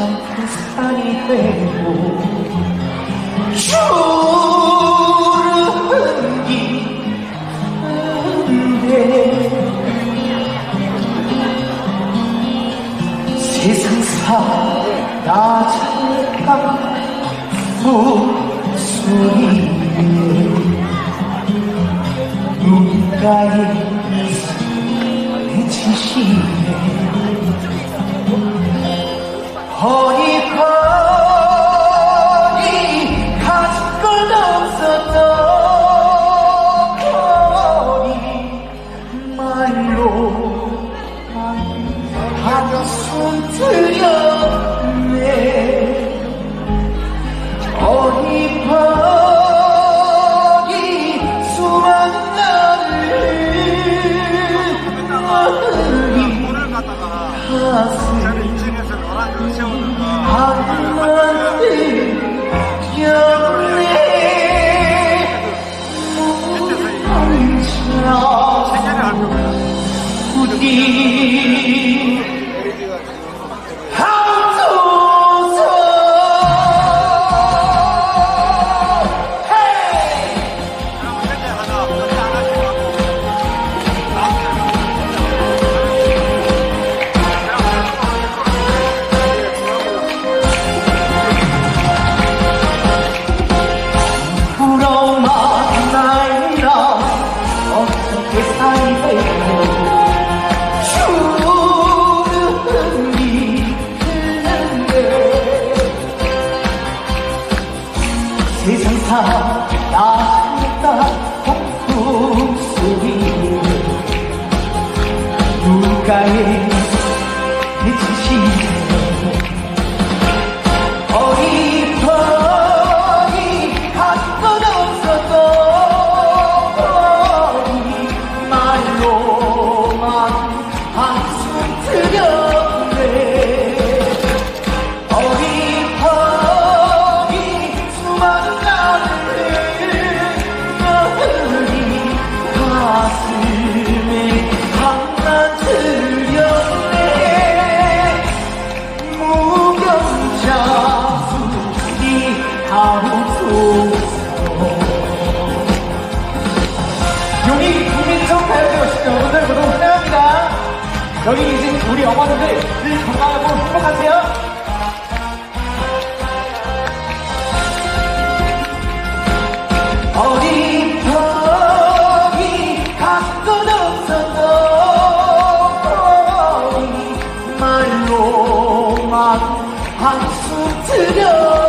참 불쌍히 되고 주 세상사 나 잠깐 목소리 누군가의 지시네. 허니 허니 가슴 걸 없었던 허니 말로 저는 인생에서 너랑 그 세우는 거. 그 세계를 알고. 있는 저희 계신 우리 어머니들 늘 건강하고 행복하세요. 어디 여기 가끔 없어도 말로만 한숨 들여